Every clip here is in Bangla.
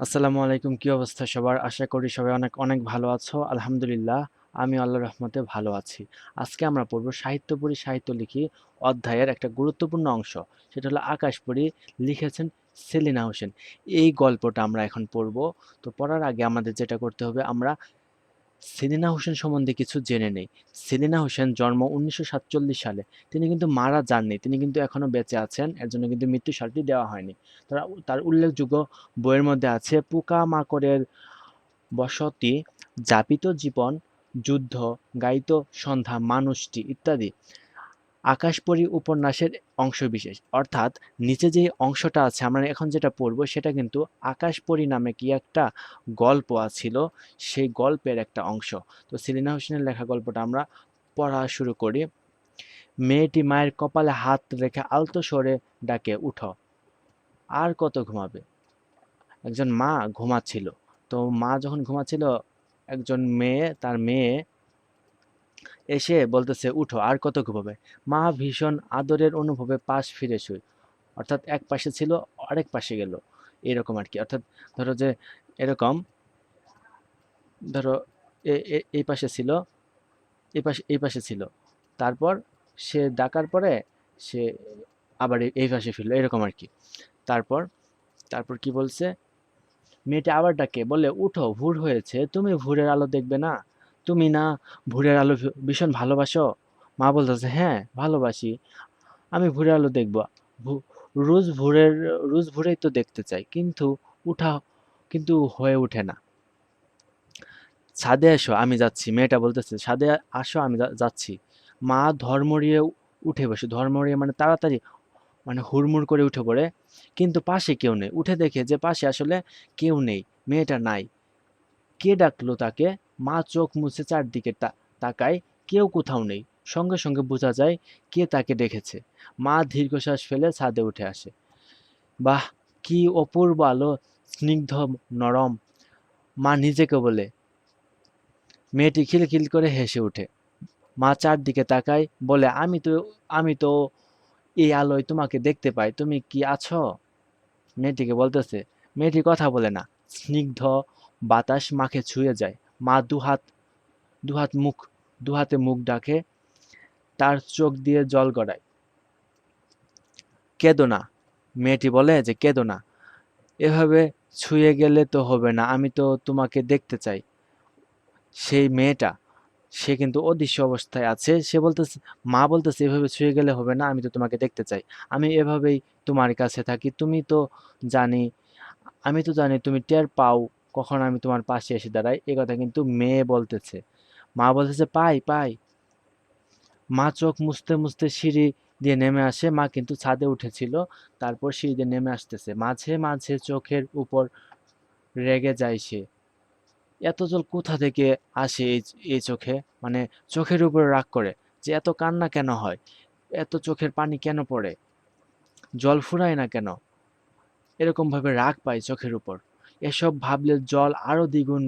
আসসালামু আলাইকুম, কি অবস্থা সবার? আশা করি সবাই অনেক অনেক ভালো আছো। আলহামদুলিল্লাহ আমি আল্লাহ রহমতে ভালো আছি। আজকে আমরা পড়ব পড়ি, সাহিত্য লিখি অধ্যায়ের একটা গুরুত্বপূর্ণ অংশ। সেটা হলো আকাশ পড়ি, লিখেছেন সেলিনা হোসেন। এই গল্পটা আমরা এখন পড়ব। তো পড়ার আগে আমাদের যেটা করতে হবে, আমরা সেলিনা হোসেন সম্বন্ধে কিছু জেনে নেই। সেলিনা হোসেন জন্ম উনিশশো সাতচল্লিশ সালে। তিনি কিন্তু মারা যাননি। তিনি কিন্তু এখনও বেঁচে আছেন। এর জন্য কিন্তু মৃত্যু সারটি দেওয়া হয়নি। তারা তার উল্লেখযোগ্য বইয়ের মধ্যে আছে, পোকামাকড়ের বসতি, যাপিত জীবন, যুদ্ধ, গায়িত সন্ধ্যা, মানুষটি, ইত্যাদি। আকাশপরী উপন্যাসের অংশবিশেষ। অর্থাৎ নিচে যে অংশটা আছে, আমরা এখন যেটা পড়ব সেটা কিন্তু আকাশপরী নামে কি একটা গল্প ছিল সেই গল্পের একটা অংশ। তো সেলিনা হোসেনের লেখা গল্পটা আমরা পড়া শুরু করি। মেয়েটি মায়ের কপালে হাত রেখে আলতো স্বরে ডাকে, উঠো, আর কত ঘুমাবে? একজন মা ঘুমাচ্ছিল। তো মা যখন ঘুমাচ্ছিল, একজন মেয়ে, তার মেয়ে এসে বলতেছে, উঠো, আর কত ঘুমাবে? মা ভীষণ আদরের অনুভবে পাশ ফিরে শুই অর্থাৎ এক পাশে ছিল, আরেক পাশে গেল। এরকম আর কি অর্থাৎ ধরো যে এরকম, ধরো এই পাশে ছিল এই পাশে এই পাশে ছিল। তারপর সে ডাকার পরে সে আবার এই পাশে ফিরলো, এরকম আর কি তারপর তারপর কি বলছে? মেয়েটা আবার ডাকে, বলে, উঠো, ভোর হয়েছে, তুমি ভুরের আলো দেখবে না? তুমি না ভোরের আলো ভীষণ ভালোবাসো? মা বলতেছে হ্যাঁ ভালোবাসি। আমি ভোরের আলো দেখব। রোজ ভোরের, রোজ ভোরেই তো দেখতে চাই, কিন্তু উঠা, কিন্তু হয়ে ওঠে না। ছাদে এসো, আমি যাচ্ছি। মেয়েটা বলতেছে, ছাদে আসো, আমি যাচ্ছি। মা ধর্মরিয়ে উঠে বসে, ধর্মরিয়ে মানে তাড়াতাড়ি মানে হুড়মুড় করে উঠে পড়ে, কিন্তু পাশে কেউ নেই। উঠে দেখে যে পাশে আসলে কেউ নেই, মেয়েটা নাই। কে ডাকলো তাকে? মা চোখ মুছে চারদিকে তাকায়, কেউ কোথাও নেই। সঙ্গে সঙ্গে বোঝা যায় কে তাকে ডেকেছে। মা দীর্ঘশ্বাস ফেলে ছাদে উঠে আসে। বাহ, কি অপূর্ব আলো, স্নিগ্ধ, নরম। মা নিজেকে বলে, মেয়েটি খিলখিল করে হেসে ওঠে। মা চারদিকে তাকায়, বলে, আমি তো আমি তো এই আলোয় তোমাকে দেখতে পাই। তুমি কি আছো? মেয়েটিকে বলতেছে, মেয়েটি কথা বলে না। স্নিগ্ধ বাতাস মাকে ছুঁয়ে যায়। মা দুহাত দুহাত মুখ, দুহাতে মুখ ডাকে, তার চোখ দিয়ে জল গড়ায়। কেঁদো না, মেয়েটি বলে যে কেঁদো না, এভাবে ছুঁয়ে গেলে তো হবে না, আমি তো তোমাকে দেখতে চাই। সেই মেয়েটা, সে কিন্তু অদৃশ্য অবস্থায় আছে, সে বলতেছে, মা বলতেছে, এভাবে ছুঁয়ে গেলে হবে না, আমি তো তোমাকে দেখতে চাই। আমি এভাবেই তোমার কাছে থাকি, তুমি তো জানি, আমি তো জানি তুমি টের পাও কখন আমি তোমার পাশে এসে দাঁড়াই? এ কথা কিন্তু মেয়ে বলতেছে। মা বলতেছে, পাই পাই। মা চোখ মুছতে মুছতে সিঁড়ি দিয়ে নেমে আসে। মা কিন্তু ছাদে উঠেছিল, তারপর সিঁড়ি দিয়ে নেমে আসতেছে। মাঝে মাঝে চোখের উপর রেগে যায় সে। এত জল কোথা থেকে আসে এই এই চোখে? মানে চোখের উপরে রাগ করে যে এত কান্না কেন হয়? এত চোখের পানি কেন পড়ে? জল ফুরায় না কেন? এরকমভাবে রাগ পায় চোখের উপর। এসব ভাবলে জল আরও দ্বিগুণ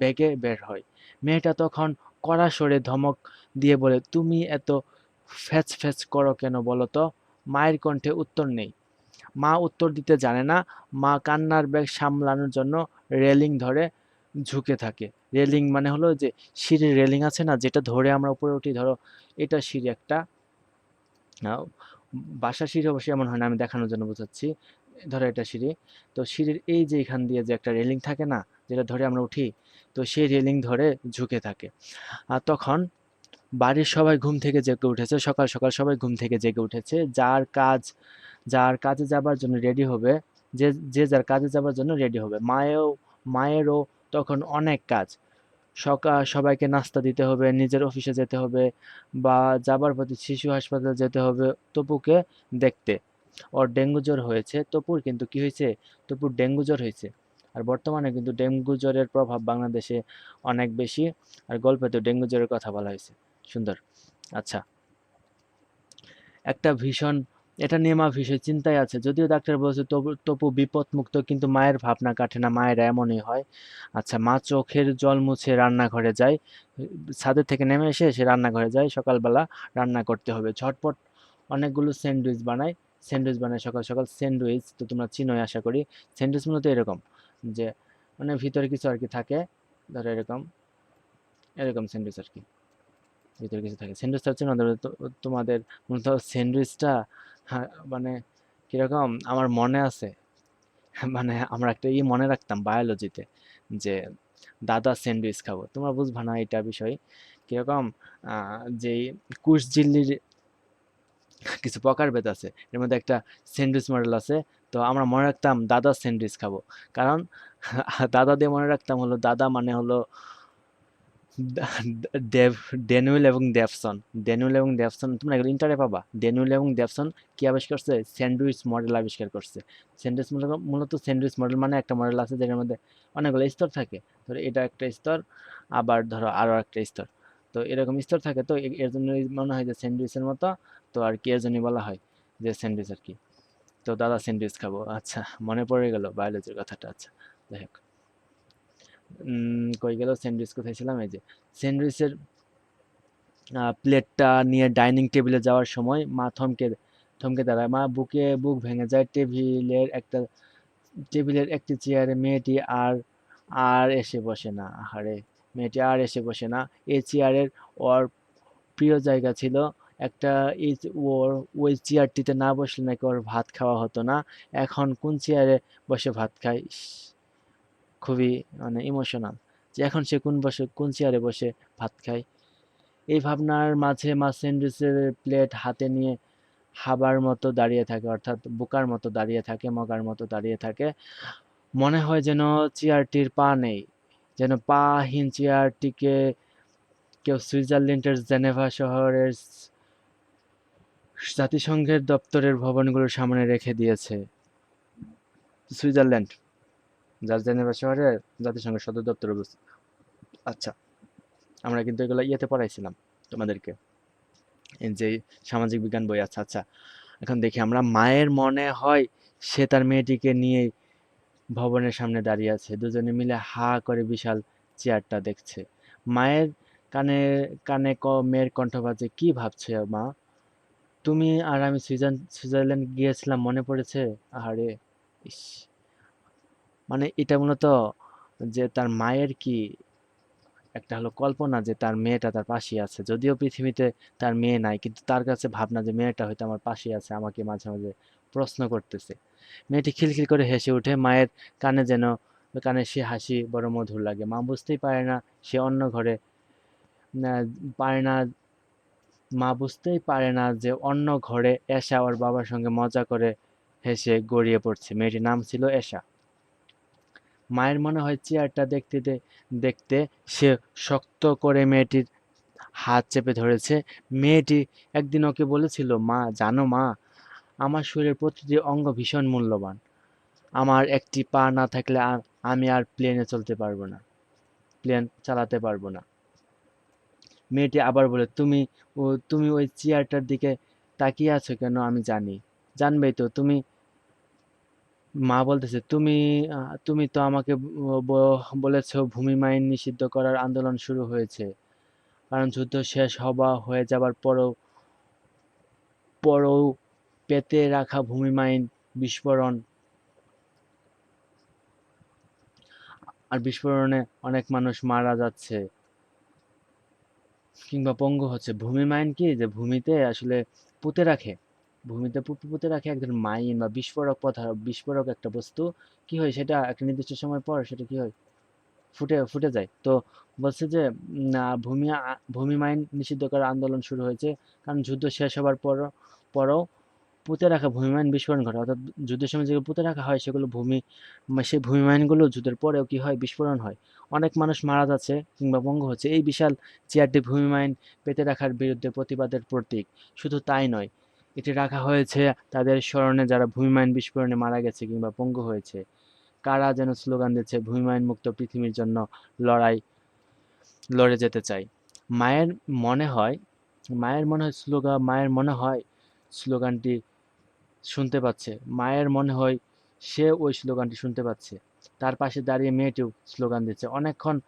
বেগে বের হয়। মেয়েটা তখন কড়া সরে ধমক দিয়ে বলে, তুমি এত ফ্যাচ ফ্যাচ করো কেন বলো তো? মায়ের কণ্ঠে উত্তর নেই। মা উত্তর দিতে জানে না। মা কান্নার ব্যাগ সামলানোর জন্য রেলিং ধরে ঝুঁকে থাকে। রেলিং মানে হলো যে সিঁড়ির রেলিং আছে না, যেটা ধরে আমরা উপরে উঠি, ধরো এটা সিঁড়ি একটা। বাসা সিঁড়ি অবশ্যই এমন হয় না, আমি দেখানোর জন্য বোঝাচ্ছি। ধরো এটা সিঁড়ি। তো সিঁড়ির এই যে এখান দিয়ে যে একটা রেলিং থাকে না, যেটা ধরে আমরা উঠি, তো সেই রেলিং ধরে ঝুঁকে থাকে। আর তখন বাড়ির সবাই ঘুম থেকে জেগে উঠেছে, সকাল সকাল সবাই ঘুম থেকে জেগে উঠেছে। যার কাজ, যার কাজে যাবার জন্য রেডি হবে, যে যে যার কাজে যাবার জন্য রেডি হবে। মায়েও, মায়েরও তখন অনেক কাজ। সকাল সবাইকে নাস্তা দিতে হবে, নিজের অফিসে যেতে হবে, বা যাবার পথে শিশু হাসপাতালে যেতে হবে তপুকে দেখতে। ওর ডেঙ্গু জ্বর হয়েছে। তপুর কিন্তু কি হয়েছে? তপুর ডেঙ্গু জ্বর হয়েছে। আর বর্তমানে কিন্তু ডেঙ্গু জ্বরের প্রভাব বাংলাদেশে অনেক বেশি। আর গল্পেতে ডেঙ্গু জ্বরের কথা বলা হয়েছে। সুন্দর। আচ্ছা। একটা ভীষণ, এটা নিয়ে মা ভীষণ চিন্তায় আছে। যদিও ডাক্তার বলছে তপু বিপদমুক্ত, কিন্তু মায়ের ভাবনা কাটে না, মায়ের এমনই হয়। আচ্ছা মা চোখের জল মুছে রান্নাঘরে যায়। ছাদের থেকে নেমে এসে সে রান্নাঘরে যায়। সকালবেলা রান্না করতে হবে। ঝটপট অনেকগুলো স্যান্ডউইচ বানায়। স্যান্ডউইচ বানায় সকাল সকাল স্যান্ডউইচ তো তোমরা চিনোই আশা করি। স্যান্ডউইচ মূলত এরকম যে মানে ভিতরে কিছু আর কি থাকে ধরো এরকম এরকম স্যান্ডউইচ আর কি। ভিতরে কিছু থাকে। স্যান্ডউইচটা হচ্ছে না তোমাদের মূলত স্যান্ডউইচটা হ্যাঁ, মানে কীরকম আমার মনে আছে মানে আমরা একটা ই মনে রাখতাম বায়োলজিতে যে দাদা স্যান্ডউইচ খাব। তোমরা বুঝবা না এটা বিষয়। কীরকম আহ, যে কুশ ঝিল্লির কিছু প্রকারভেদ আছে। এর মধ্যে একটা স্যান্ডউইচ মডেল আছে। তো আমরা মনে রাখতাম দাদা স্যান্ডউইচ খাব। কারণ দাদা দিয়ে মনে রাখতাম হলো, দাদা মানে হলো দেব, ড্যানুয়েল এবং ডেভসন ড্যানুয়েল এবং ডেভসন তোমরা এগুলো ইন্টারে পাবা। ড্যানুয়েল এবং ডেভসন কি আবিষ্কার করছে? স্যান্ডউইচ মডেল আবিষ্কার করছে। স্যান্ডউইচ মডেল মূলত স্যান্ডউইচ মডেল মানে একটা মডেল আছে যেটার মধ্যে অনেকগুলো স্তর থাকে। ধরো এটা একটা স্তর, আবার ধরো আরও একটা স্তর। তো এরকম স্তর থাকে। তো এর জন্য মনে হয় যে স্যান্ডউইচের মতো তো আর কি এর বলা হয় যে স্যান্ডউইচ আর কি। তো দাদা স্যান্ডউইচ খাব। আচ্ছা মনে পড়ে গেল বায়োলজির কথাটা। আচ্ছা যাই হোক। কই গেল স্যান্ডউইচ কোথায় ছিলাম? এই যে স্যান্ডউইচের প্লেটটা নিয়ে ডাইনিং টেবিলে যাওয়ার সময় মা থমকে থমকে দাঁড়ায়। মা বুকে বুক ভেঙে যায়। টেবিলের একটা, টেবিলের একটি চেয়ারে মেয়েটি আর আর এসে বসে না। আহারে, মেয়েটি আর এসে বসে না। এই চেয়ারের ওর প্রিয় জায়গা ছিল একটা যে ওর ওই চেয়ারটিতে না বসলে নাকি ওর ভাত খাওয়া হতো না। এখন কোন চেয়ারে বসে ভাত খায়? খুবই মানে ইমোশনাল যে এখন সে কোন বসে, কোন চেয়ারে বসে ভাত খায়? এই ভাবনার মাঝে মা স্যান্ডউইচের প্লেট হাতে নিয়ে হাবার মতো দাঁড়িয়ে থাকে, অর্থাৎ বোকার মতো দাঁড়িয়ে থাকে, মগার মতো দাঁড়িয়ে থাকে। মনে হয় যেন চেয়ারটির পা নেই, যেন পাহীন চেয়ারটিকে কেউ সুইজারল্যান্ডের জেনেভা শহরের জাতিসংঘের দপ্তরের ভবনগুলোর সামনে রেখে দিয়েছে। সুইজারল্যান্ড যার জেনেভা শহরে জাতিসংঘের সদর দপ্তর অবস্থিত। আচ্ছা আমরা কিন্তু এগুলো ইয়েতে পড়াইছিলাম তোমাদেরকে। যে সামাজিক বিজ্ঞান বই আচ্ছা আচ্ছা। এখন দেখি, আমরা মায়ের মনে হয় সে তার মেয়েটিকে নিয়ে ভবনের সামনে দাঁড়িয়ে আছে। দুজনে মিলে হা করে বিশাল চেয়ারটা দেখছে। মায়ের কানে কানে ক, মেয়ের কণ্ঠ বাজে, কি ভাবছে মা? তুমি আর আমি সুইজার, সুইজারল্যান্ড গিয়েছিলাম, মনে পড়েছে? আরে ইস। মানে এটা মূলত যে তার মায়ের কি একটা হলো কল্পনা যে তার মেয়েটা তার পাশে আছে। যদিও পৃথিবীতে তার মেয়ে নাই, কিন্তু তার কাছে ভাবনা যে মেয়েটা হয়তো আমার পাশে আছে, আমাকে মাঝে মাঝে প্রশ্ন করতেছে। মেয়েটি খিলখিল করে হেসে উঠে মায়ের কানে যেন, কানে সে হাসি বড় মধুর লাগে। মা বুঝতেই পারে না, সে অন্য ঘরে পারে না মা বুঝতেই পারে না যে অন্য ঘরে এশা ওর বাবার সঙ্গে মজা করে হেসে গড়িয়ে পড়ছে। মেয়েটির নাম ছিল এশা। মায়ের মনে হয় চেয়ারটা দেখতে দেখতে সে শক্ত করে মেয়েটির হাত চেপে ধরেছে। মেয়েটি একদিন ওকে বলেছিল, মা, জানো মা, আমার শরীরের প্রতিটি অঙ্গ ভীষণ মূল্যবান। আমার একটি পা না থাকলে আমি আর প্লেনে চলতে পারব না। প্লেন চালাতে পারব না। মেয়েটি আবার বলে, তুমি ও, তুমি ওই চেয়ারটার দিকে তাকিয়ে আছো কেন? আমি জানি। জানবেই তো, তুমি মা বলতেছে, তুমি তুমি তো আমাকে ব- ব- ভূমি মাইন নিষিদ্ধ করার আন্দোলন শুরু হয়েছে। কারণ যুদ্ধ শেষ হবা হয়ে যাবার পরও পরও পেতে রাখা ভূমি মাইন বিস্ফোরণ আর বিস্ফোরণে অনেক মানুষ মারা যাচ্ছে। কিংবা পঙ্গু হচ্ছে, ভূমি মাইন কি? যে ভূমিতে আসলে পুঁতে রাখে। ভূমিতে পুঁতে রাখে এক ধরনের মাইন বা বিস্ফোরক পদার্থ বিস্ফোরক একটা বস্তু। কি হয়? সেটা একটা নির্দিষ্ট সময় পর সেটা কি হয়? ফুটে ফুটে যায়। তো বলছে যে ভূমি ভূমি মাইন নিষিদ্ধ করার আন্দোলন শুরু হয়েছে। কারণ যুদ্ধ শেষ হবার পর পরও পুঁতে রাখা ভূমি মাইন বিস্ফোরণ ঘটে, অর্থাৎ যুদ্ধের সময় যেগুলো পুঁতে রাখা হয়, সেগুলো ভূমি মা- সেই ভূমি মাইনগুলো যুদ্ধের পরেও কি হয়? বিস্ফোরণ হয়। অনেক মানুষ মারা যাচ্ছে কিংবা পঙ্গু হচ্ছে। এই বিশাল চেয়ারটি ভূমি মাইন পেতে রাখার বিরুদ্ধে প্রতিবাদের প্রতীক। শুধু তাই নয়, এটি রাখা হয়েছে তাদের স্মরণে যারা ভূমি মাইন বিস্ফোরণে মারা গেছে কিংবা পঙ্গু হয়েছে। কারা যেন স্লোগান দিচ্ছে ভূমি মাইন মুক্ত পৃথিবীর জন্য লড়াই, লড়ে যেতে চাই। মায়ের মনে হয়, মায়ের মনে হয় স্লোগান মায়ের মনে হয় স্লোগানটি শুনতে পাচ্ছে। মায়ের মনে হয় সে ওই স্লোগানটি শুনতে পাচ্ছে। তার পাশে দাঁড়িয়ে মেয়েটিও স্লোগান দিচ্ছে। অনেকক্ষণ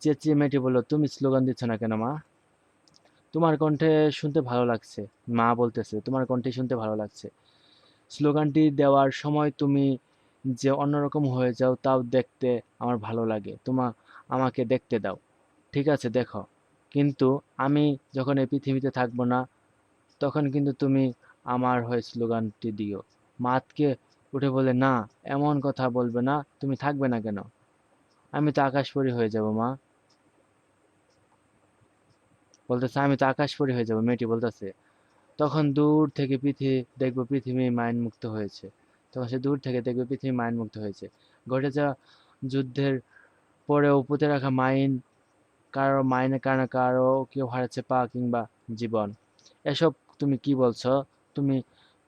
চেঁচিয়ে মেয়েটি বলল, তুমি স্লোগান দিচ্ছ না কেন মা? তোমার কণ্ঠে শুনতে ভালো লাগছে মা বলতেছে। তোমার কণ্ঠে শুনতে ভালো লাগছে। স্লোগানটি দেওয়ার সময় তুমি যে অন্যরকম হয়ে যাও, তাও দেখতে আমার ভালো লাগে। তোমা, আমাকে দেখতে দাও। ঠিক আছে, দেখো। কিন্তু আমি যখন এই পৃথিবীতে থাকব না, তখন কিন্তু তুমি আমার হয়ে স্লোগানটি দিও। মাতকে উঠে বলে, না, এমন কথা বলবে না, তুমি থাকবে না কেন? আমি তো আকাশপরি হয়ে যাব, মা। বলতেছে, আমি তো আকাশপরি হয়ে যাব, মেয়েটি বলতেছে। তখন দূর থেকে পৃথিবী দেখব পৃথিবী মাইন মুক্ত হয়েছে। তখন সে দূর থেকে দেখবে পৃথিবী মাইন মুক্ত হয়েছে। ঘটে যাওয়া যুদ্ধের পরে পুঁতে রাখা মাইন, কারও মাইনের কারণে কারও কেউ হারাচ্ছে পা কিংবা জীবন। এসব তুমি কি বলছো? তুমি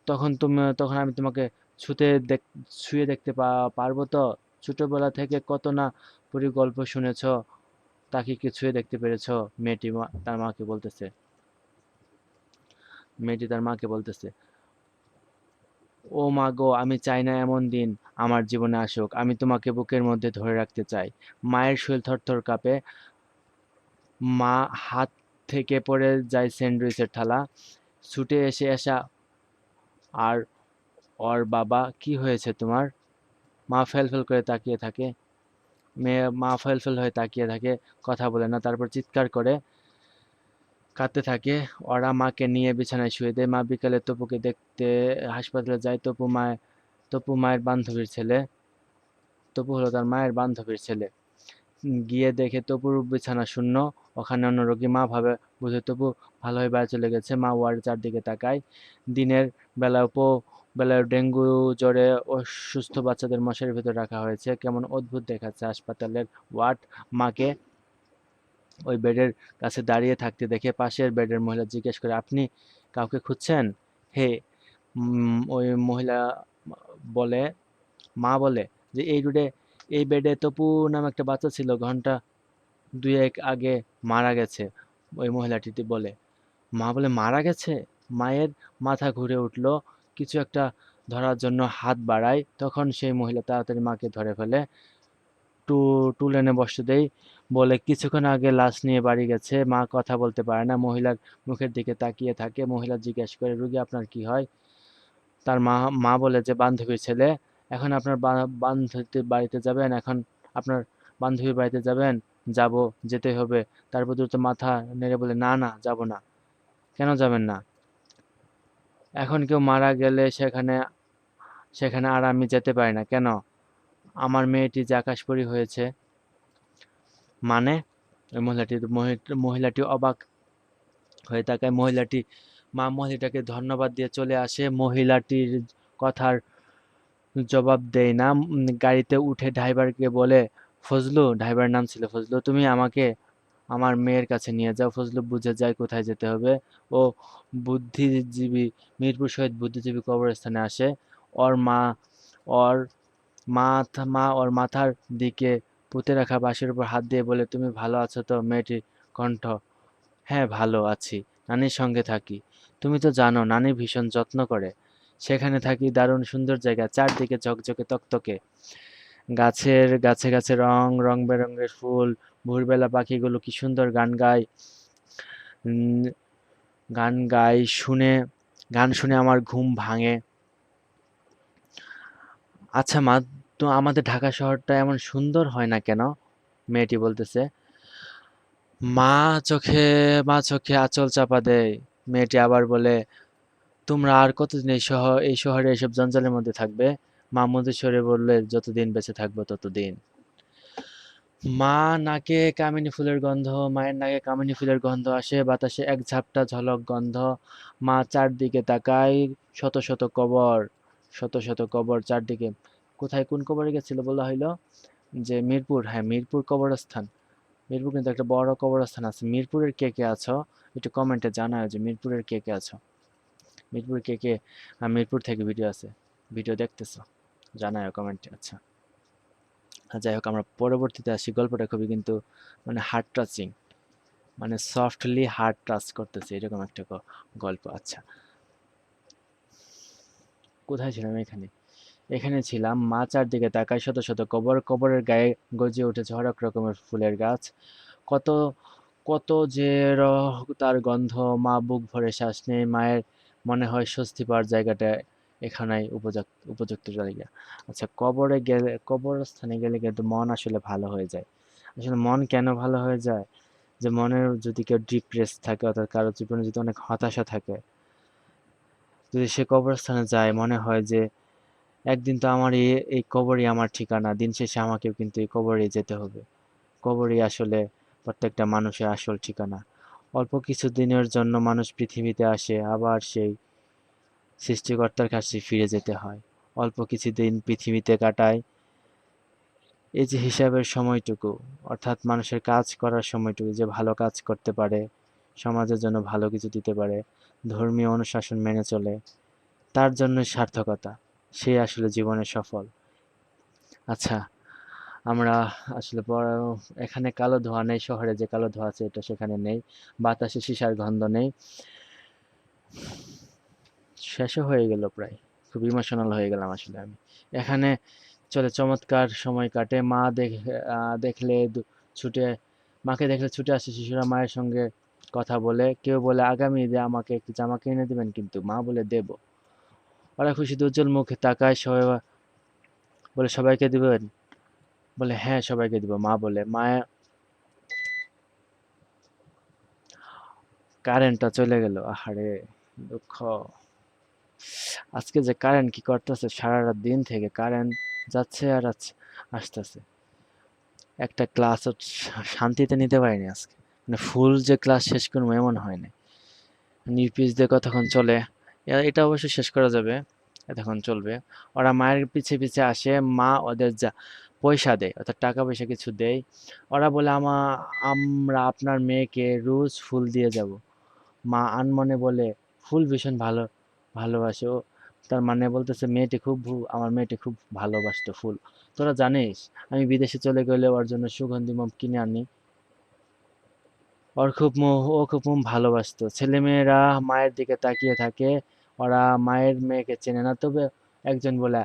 তখন তুমি, তখন আমি তোমাকে ছুতে দেখ, ছুঁয়ে দেখতে পারব তো? ছোটবেলা থেকে কত না পুরী গল্প শুনেছ? তাকে কি ছুঁয়ে দেখতে পেরেছ? মেয়েটি তার মাকে বলতেছে। মেয়েটি তার মাকে বলতেছে, ও মা গো, আমি চাই না এমন দিন আমার জীবনে আসুক। আমি তোমাকে বুকের মধ্যে ধরে রাখতে চাই। মায়ের শরীর থরথর কাঁপে। মা হাত থেকে পড়ে যায় স্যান্ডউইচের থালা। ছুটে এসে আসা আর ওর বাবা কি হয়েছে তোমার? মা ফেল ফেল করে তাকিয়ে থাকে। মেয়ে, মা ফেল ফেল হয়ে তাকিয়ে থাকে, কথা বলে না, তারপর চিৎকার করে, কাঁদতে থাকে। ওরা মাকে নিয়ে বিছানায় শুয়ে দেয়। মা বিকালে তপুকে দেখতে হাসপাতালে যায়। তপু মায়ের তপু মায়ের বান্ধবীর ছেলে। তপু হলো তার মায়ের বান্ধবীর ছেলে। গিয়ে দেখে তপুর বিছানা শূন্য। ওখানে অন্য রোগী মা ভাবে বুঝে তপু ভালো হয়ে বাইরে চলে গেছে। মা ওয়ার্ডের চারদিকে তাকায়। দিনের বেলা উপ, বেলায় ডেঙ্গু জ্বরে অসুস্থ বাচ্চাদের মশারির ভিতর রাখা হয়েছে। কেমন অদ্ভুত দেখাচ্ছে হাসপাতালের ওয়ার্ড। মাকে ওই বেডের কাছে দাঁড়িয়ে থাকতে দেখে পাশের বেডের মহিলা জিজ্ঞেস করে, আপনি কাউকে খুঁজছেন? হে। ওই মহিলা বলে, মা বলে যে, এই রুডে এই বেডে তপু নামে একটা বাচ্চা ছিল, ঘণ্টা দুই এক আগে মারা গেছে, ওই মহিলাটি বলে। মা বলে, মারা গেছে? মায়ের মাথা ঘুরে উঠল, কিছু একটা ধরার জন্য হাত বাড়ায়, তখন সেই মহিলা তাড়াতাড়ি মাকে ধরে ফেলে, টু, টুল এনে বসতে দেই বলে, কিছুক্ষণ আগে লাশ নিয়ে বাড়ি গেছে, মা কথা বলতে পারে না, মহিলার মুখের দিকে তাকিয়ে থাকে, মহিলা জিজ্ঞেস করে, রুগী, আপনার কি হয়? তার মা মা বলে যে, বান্ধবীর ছেলে এখন আপনার বান্ধবীর বাড়িতে যাবেন, এখন আপনার বান্ধবীর বাড়িতে যাবেন, যাব যেতে হবে। তারপর দ্রুত মাথা নেড়ে বলে, না না, যাব না। কেন যাবেন না? এখন কেউ মারা গেলে সেখানে সেখানে আর আমি যেতে পারি না। কেন? আমার মেয়েটি যে আকাশপরী হয়েছে। মানে? ওই মহিলাটি মহি- মহিলাটি অবাক হয়ে তাকায়। মহিলাটি, মা মহিলাটাকে ধন্যবাদ দিয়ে চলে আসে। মহিলাটির কথার জবাব দেয় না। গাড়িতে উঠে ড্রাইভারকে বলে, ফজলু ড্রাইভারের নাম ছিল ফজলু, তুমি আমাকে, আমার মেয়ের কাছে নিয়ে যাও। ফজলু বুঝে যায় কোথায় যেতে হবে। ও বুদ্ধিজীবী, মিরপুর শহীদ বুদ্ধিজীবী কবরস্থানে আসে। ওর মা, ওর মাথা, মা ওর মাথার দিকে পুঁতে রাখা বাঁশের উপর হাত দিয়ে বলে, তুমি ভালো আছো তো মেয়েটির কণ্ঠ? হ্যাঁ ভালো আছি। নানির সঙ্গে থাকি। তুমি তো জানো, নানি ভীষণ যত্ন করে। সেখানে থাকি দারুণ সুন্দর জায়গা, চারদিকে ঝকঝকে তকতকে। গাছের, গাছে গাছে রং রং বেরঙের ফুল, ভোরবেলা পাখিগুলো কি সুন্দর গান গায়। গান গায় শুনে, গান শুনে আমার ঘুম ভাঙে। আচ্ছা মা, তো আমাদের ঢাকা শহরটা এমন সুন্দর হয় না কেন? মেয়েটি বলতেছে, মা চোখে মা চোখে আঁচল চাপা দেয়। মেয়েটি আবার বলে তোমরা আর কতদিন এই শহর এই শহরে এসব জঞ্জালের মধ্যে থাকবে? মা মধুস্বরে বললে, যতদিন বেঁচে থাকব, ততদিন। মা নাকে কামিনী ফুলের গন্ধ, মায়ের নাকে কামিনী ফুলের গন্ধ আসে, বাতাসে এক ঝাপটা ঝলক গন্ধ। মা চারদিকে তাকায়, শত শত কবর, শত শত কবর চারদিকে। কোথায় কোন কবরে গেছিল বলা হইল? যে মিরপুর হ্যাঁ মিরপুর কবরস্থান। মিরপুর কিন্তু একটা বড় কবরস্থান আছে। মিরপুরের কে কে আছো? একটু কমেন্টে জানাও যে মিরপুরের কে কে আছো। মিরপুর কে কে মিরপুর থেকে ভিডিও আছে। ভিডিও দেখতেছো? জানাও কমেন্টে আচ্ছা। যাই হোক, আমরা পরবর্তীতে আসি। গল্পটা খুবই কিন্তু মানে হার্ট টাচিং মানে সফটলি হার্ট টাচ করতেছে, এরকম একটা গল্প আচ্ছা। কোথায় ছিলাম এখানে? এখানে ছিলাম মা চারদিকে তাকায়, শত শত কবর, কবরের গায়ে গজিয়ে উঠেছে হরেক রকমের ফুলের গাছ। কত কত যে রহ, তার গন্ধ, মা বুক ভরে শ্বাস নেয়, মায়ের মনে হয় স্বস্তি পাওয়ার জায়গাটা এখানেই উপযুক্ত উপযুক্ত জায়গা। আচ্ছা কবরে গেলে, কবরস্থানে গেলে কিন্তু মন আসলে ভালো হয়ে যায়। আসলে মন কেন ভালো হয়ে যায়? যে মনের যদি কেউ ডিপ্রেস থাকে, অর্থাৎ কারও জীবনে যদি অনেক হতাশা থাকে, যদি সে কবরস্থানে যায়, মনে হয় যে একদিন তো আমার এই কবরই আমার ঠিকানা, দিন শেষে আমাকেও কিন্তু এই কবরেই যেতে হবে। কবরই আসলে প্রত্যেকটা মানুষের আসল ঠিকানা। অল্প কিছু দিনের জন্য মানুষ পৃথিবীতে আসে, আবার সেই সৃষ্টিকর্তার কাছে ফিরে যেতে হয়। অল্প কিছু দিন পৃথিবীতে কাটায় এই যে হিসাবের সময়টুকু, অর্থাৎ মানুষের কাজ করার সময়টুকু, যে ভালো কাজ করতে পারে, সমাজের জন্য ভালো কিছু দিতে পারে, ধর্মীয় অনুশাসন মেনে চলে, তার জন্য সার্থকতা, সে আসলে জীবনে সফল। আচ্ছা আমরা আসলে এখানে কালো ধোঁয়া নেই, শহরে যে কালো ধোঁয়া আছে এটা সেখানে নেই, বাতাসে সীসার গন্ধ নেই। শেষও হয়ে গেল প্রায়, খুব ইমোশনাল হয়ে গেলাম আসলে আমি। এখানে চলে চমৎকার সময় কাটে, মা দেখলে ছুটে, মাকে দেখলে ছুটে আসে শিশুরা, মায়ের সঙ্গে কথা বলে, কেউ বলে, আগামী ঈদে আমাকে একটি জামা কিনে দেবেন? কিন্তু মা বলে, দেব। ওরা খুশি উজ্জ্বল মুখে তাকায়, সবাই বলে, সবাইকে দিবেন? বলে হ্যাঁ সবাইকে দিব। মা বলে, মায়া, কারেন্টটা চলে গেল। আহারে, দুঃখ। আজকে যে কারেন্ট কি করতেছে সারা রাত দিন থেকে কারেন্ট যাচ্ছে আর আসতেছে। একটা ক্লাস শান্তিতে নিতে পারিনি আজকে। মানে ফুল যে ক্লাস শেষ করব এমন হয় না নিউপিস দিয়ে কতক্ষণ চলে? এটা অবশ্যই শেষ করা যাবে, এতক্ষণ চলবে। ওরা মায়ের পিছে পিছে আসে, মা ওদের যা পয়সা দেয়, অর্থাৎ টাকা পয়সা কিছু দেয়। ওরা বলে, আমা, আমরা আপনার মেয়েকে রোজ ফুল দিয়ে যাব। মা আনমনে বলে, ফুল ভীষণ ভালো, ভালোবাসে ও। তার মানে বলতেছে, মেয়েটি খুব আমার মেয়েটি খুব ভালোবাসতো ফুল। তোরা জানিস, আমি বিদেশে চলে গেলে ওর জন্য সুগন্ধি মোম কিনে আনি। ওর খুব মোহ ও খুব মোম ভালোবাসতো। ছেলেমেয়েরা মায়ের দিকে তাকিয়ে থাকে, ওরা মায়ের মেয়েকে চেনে না। তবে একজন বলে,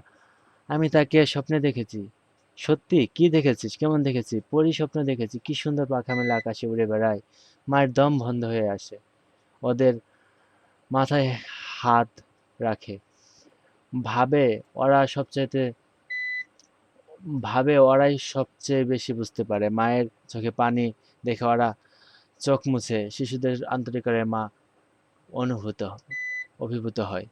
আমি তাকে স্বপ্নে দেখেছি। সত্যি? কি দেখেছিস? কেমন দেখেছি পরি স্বপ্ন দেখেছি। কি সুন্দর পাখা মেলে আকাশে উড়ে বেড়ায়। মায়ের দম বন্ধ হয়ে আসে। ওদের মাথায় হাত রাখে। ভাবে ওরা সবচাইতে, ভাবে ওরাই সবচেয়ে বেশি বুঝতে পারে। মায়ের চোখে পানি দেখে ওরা চোখ মুছে শিশুদের আন্তরিকারে মা অনুভূত, অভিভূত হয়।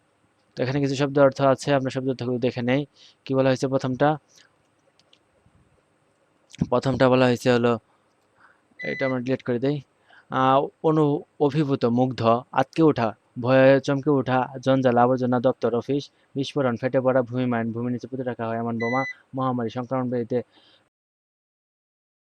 তো এখানে কিছু শব্দ অর্থ আছে। আমরা শব্দ দেখে নেই। কি বলা হয়েছে প্রথমটা? প্রথমটা বলা হয়েছে হলো, এটা আমরা ডিলেট করে দেই। অনু, অভিভূত, মুগ্ধ, আতকে ওঠা, ভয়ে চমকে ওঠা, জঞ্জাল, আবর্জনা, দপ্তর, অফিস, বিস্ফোরণ, ফেটে পড়া, ভূমি মাইন, ভূমি নিচে পুঁতে রাখা হয়, এমন বোমা, মহামারী, সংক্রমণ ব্যাধিতে